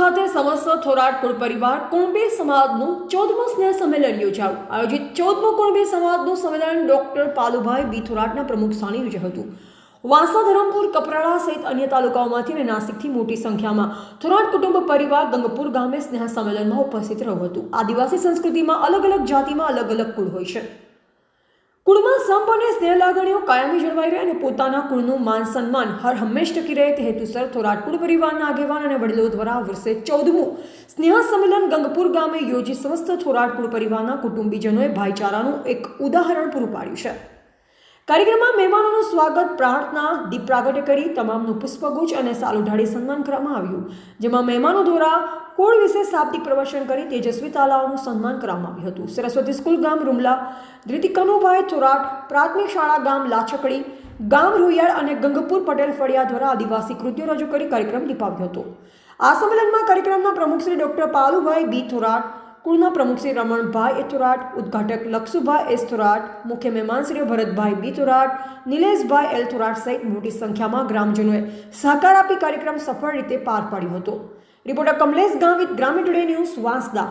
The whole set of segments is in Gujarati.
ખાતે સમસ્ત થોરાટ કુળ પરિવાર કુણબી સમાજનું ચૌદમું સ્નેહ સંમેલન યોજાયું. આયોજિત ચૌદમું કુણબી સમાજનું સંમેલન ડોક્ટર પાલુભાઈ બી થોરાટના પ્રમુખ સ્થાને યોજાયું હતું. વાંસા, ધરમપુર, કપરાડા સહિત અન્ય તાલુકાઓમાંથી અને નાસિકથી મોટી સંખ્યામાં થોરાટ કુટુંબ પરિવાર ગંગપુર ગામે સ્નેહ સંમેલનમાં ઉપસ્થિત રહ્યું હતું. આદિવાસી સંસ્કૃતિમાં અલગ અલગ જાતિમાં અલગ અલગ કુળ હોય છે. કુળમાં સંપ અને સ્નેહ લાગણીઓ કાયમી જળવાઈ રહે અને પોતાના કુળનું માન સન્માન હર હંમેશ ટકી રહે તે હેતુસર થોરાટ કુળ પરિવારના આગેવાન અને વડીલો દ્વારા વર્ષે ચૌદમું સ્નેહ સંમેલન ગંગપુર ગામે યોજી સમસ્ત થોરાટ કુળ પરિવારના કુટુંબીજનોએ ભાઈચારાનું એક ઉદાહરણ પૂરું પાડ્યું છે. કાર્યક્રમમાં મહેમાનોનું સ્વાગત, પ્રાર્થના, દીપ પ્રાગટ્ય કરી તમામનું પુષ્પગુચ્છ અને સાલ સન્માન કરવામાં આવ્યું. જેમાં મહેમાનો દ્વારા કુળ વિશે શાબ્દિક પ્રવચન કરી તેજસ્વી તાલાઓનું સન્માન કરવામાં આવ્યું હતું. સરસ્વતી સ્કૂલ ગામ રૂમલા, ધ્રિતિકનુભાઈ થોરાટ, પ્રાથમિક શાળા ગામ લાછકડી, ગામ રોહિયાળ અને ગંગપુર પટેલ ફળિયા દ્વારા આદિવાસી કૃત્યો રજૂ કરી કાર્યક્રમ નિપાવ્યો હતો. આ સંમેલનમાં કાર્યક્રમના પ્રમુખ શ્રી ડોક્ટર પાલુભાઈ બી થોરાટ કુળના પ્રમુખ શ્રી રમણભાઈ એ થોરાટ ઉદ્ઘાટક લક્ષુભાઈ એસ થોરાટ, મુખ્ય મહેમાન શ્રી ભરતભાઈ બી થોરાટ, નિલેશભાઈ એલ થોરાટ સહિત મોટી સંખ્યામાં ગ્રામજનોએ સહકાર આપી કાર્યક્રમ સફળ રીતે પાર પાડ્યો હતો. રિપોર્ટર કમલેશ ગામિત ગ્રામીણ ટુડે ન્યૂઝ, વાંસદા.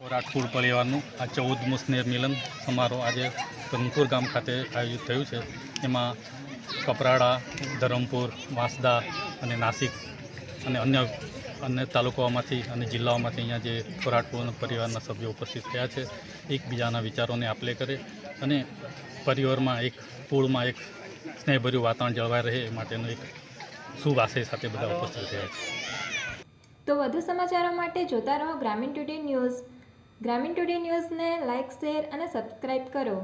રાજપુર પરિવારનું આ ચૌદમું સ્નેહ મિલન સમારોહ આજે ધરમપુર ગામ ખાતે આયોજિત થયું છે. એમાં કપરાડા, ધરમપુર, વાંસદા અને નાસિક અને અન્ય અન્ય તાલુકાઓમાંથી અને જિલ્લાઓમાંથી અહીંયા જે ખોરાટપૂર્ણ પરિવારના સભ્યો ઉપસ્થિત થયા છે, એકબીજાના વિચારોને આપલે કરે અને પરિવારમાં એક કુળમાં એક સ્નેહભર્યું વાતાવરણ જળવાઈ રહે એ માટેનો એક શુભ આશય સાથે બધા ઉપસ્થિત થયા છે. તો વધુ સમાચારો માટે જોતા રહો Gramin today news. Gramin today ન્યૂઝને લાઇક શેર અને સબસ્ક્રાઇબ કરો.